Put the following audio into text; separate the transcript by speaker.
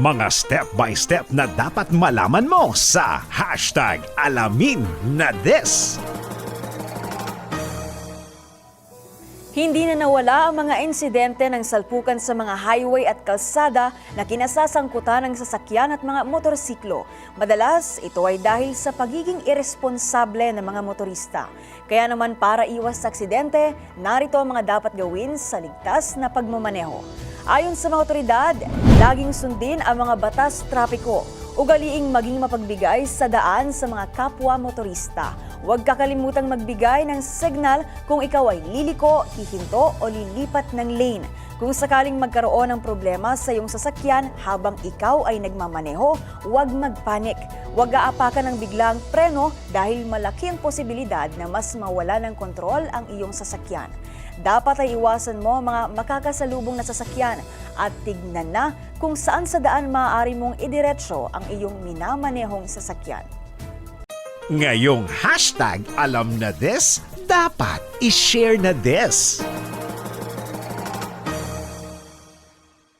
Speaker 1: Mga step-by-step na dapat malaman mo sa hashtag alamin na this.
Speaker 2: Hindi na nawala ang mga insidente ng salpukan sa mga highway at kalsada na kinasasangkutan ng sasakyan at mga motorsiklo. Madalas, ito ay dahil sa pagiging irresponsable ng mga motorista. Kaya naman para iwas sa aksidente, narito ang mga dapat gawin sa ligtas na pagmamaneho. Ayon sa mga otoridad, laging sundin ang mga batas trapiko. Ugaliing maging mapagbigay sa daan sa mga kapwa motorista. Huwag kakalimutang magbigay ng signal kung ikaw ay liliko, hihinto o lilipat ng lane. Kung sakaling magkaroon ng problema sa iyong sasakyan habang ikaw ay nagmamaneho, huwag magpanik. Huwag aapakan ng biglang preno dahil malaki ang posibilidad na mas mawala ng kontrol ang iyong sasakyan. Dapat ay iwasan mo mga makakasalubong na sasakyan at tignan na kung saan sa daan maaari mong idiretso ang iyong minamanehong sasakyan.
Speaker 1: Ngayong hashtag alam na this, dapat i-share na this.